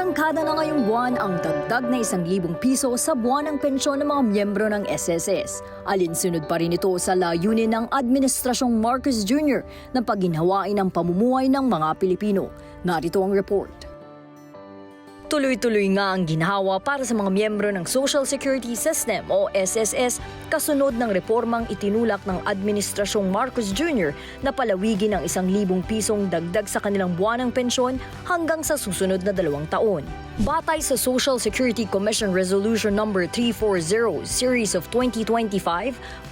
Inangkada na ngayong buwan ang dagdag na isang libong piso sa buwan ng pensyon ng mga miyembro ng SSS. Alinsunod pa rin ito sa layunin ng Administrasyong Marcos Jr. na pagginhawain ang pamumuhay ng mga Pilipino. Narito ang report. Tuloy-tuloy nga ang ginhawa para sa mga miyembro ng Social Security System o SSS kasunod ng reformang itinulak ng Administrasyong Marcos Jr. na palawigin ang isang libong pisong dagdag sa kanilang buwanang pensyon hanggang sa susunod na dalawang taon. Batay sa Social Security Commission Resolution No. 340 Series of 2025,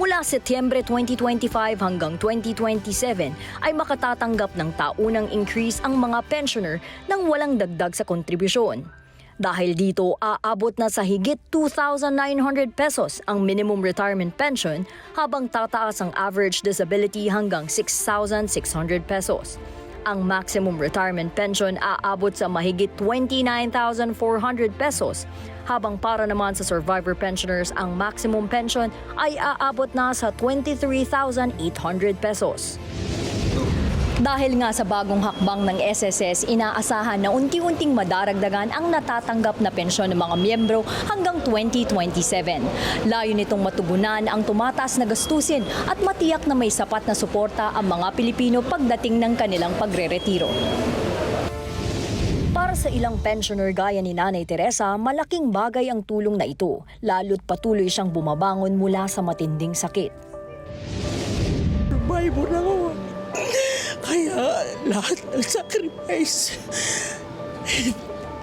mula Setyembre 2025 hanggang 2027 ay makatatanggap ng taunang increase ang mga pensioner nang walang dagdag sa kontribusyon. Dahil dito, aabot na sa higit 2,900 pesos ang minimum retirement pension habang tataas ang average disability hanggang 6,600 pesos. Ang maximum retirement pension aabot sa mahigit 29,400 pesos habang para naman sa survivor pensioners ang maximum pension ay aabot na sa 23,800 pesos. Dahil nga sa bagong hakbang ng SSS, inaasahan na unti-unting madaragdagan ang natatanggap na pensyon ng mga miyembro hanggang 2027. Layo nitong matugunan ang tumataas na gastusin at matiyak na may sapat na suporta ang mga Pilipino pagdating ng kanilang pagre-retiro. Para sa ilang pensioner gaya ni Nanay Teresa, malaking bagay ang tulong na ito, lalo't patuloy siyang bumabangon mula sa matinding sakit. Survivor ako. Kaya lahat ng sacrifice,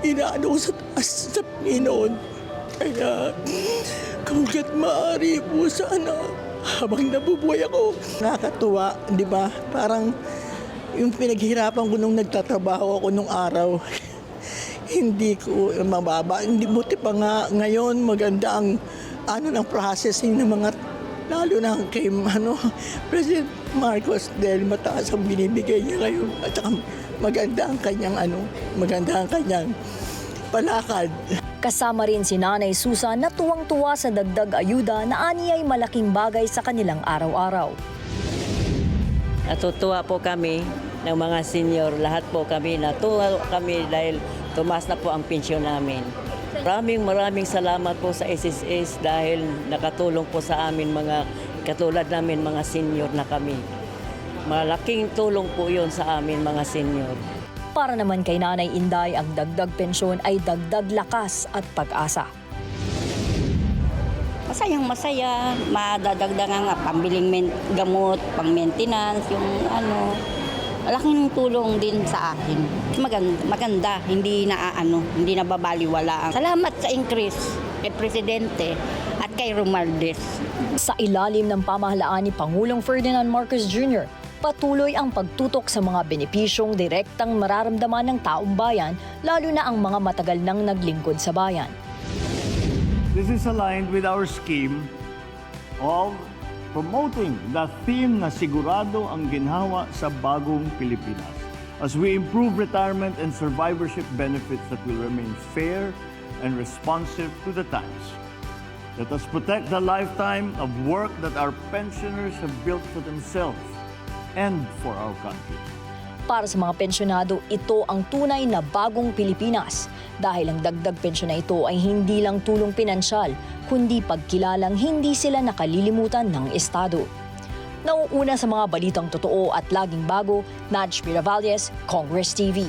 inaano ko sa taas sa Panginoon. Kaya kung maaari po sana habang nabubuhay ako. Nakakatuwa, di ba? Parang yung pinaghirapan ko nung nagtatrabaho ako nung araw, hindi ko mababa. Hindi buti pa nga ngayon maganda ang ano ng processing ng mga lalo na kay ano, President Marcos dahil mataas ang binibigay niya ngayon at saka maganda ang kanyang ano, maganda ang kanyang palakad. Kasama rin si Nanay Susan na tuwang-tuwa sa dagdag ayuda na ani ay malaking bagay sa kanilang araw-araw. Natutuwa po kami ng mga senior. Lahat po kami natuwa kami dahil tumas na po ang pensyon namin. Maraming maraming salamat po sa SSS dahil nakatulong po sa amin mga katulad namin mga senior na kami. Malaking tulong po yun sa amin mga senior. Para naman kay Nanay Inday, ang dagdag pensyon ay dagdag lakas at pag-asa. Masayang masaya, madadagdagan nga pambiling men- gamot, pang maintenance, yung ano, malaking tulong din sa akin. Maganda, maganda hindi na ano, hindi nababaliwala. Salamat sa increase kay Presidente at kay Romualdez. Sa ilalim ng pamahalaan ni Pangulong Ferdinand Marcos Jr., patuloy ang pagtutok sa mga benepisyong direktang mararamdaman ng taong bayan, lalo na ang mga matagal nang naglingkod sa bayan. This is aligned with our scheme of promoting the theme na sigurado ang ginhawa sa bagong Pilipinas as we improve retirement and survivorship benefits that will remain fair and responsive to the times. Let us protect the lifetime of work that our pensioners have built for themselves and for our country. Para sa mga pensyonado, ito ang tunay na bagong Pilipinas dahil ang dagdag pensyon na ito ay hindi lang tulong pinansyal, kundi pagkilalang hindi sila nakalilimutan ng Estado. Nauuna sa mga balitang totoo at laging bago, Nudge Miravalles, Congress TV.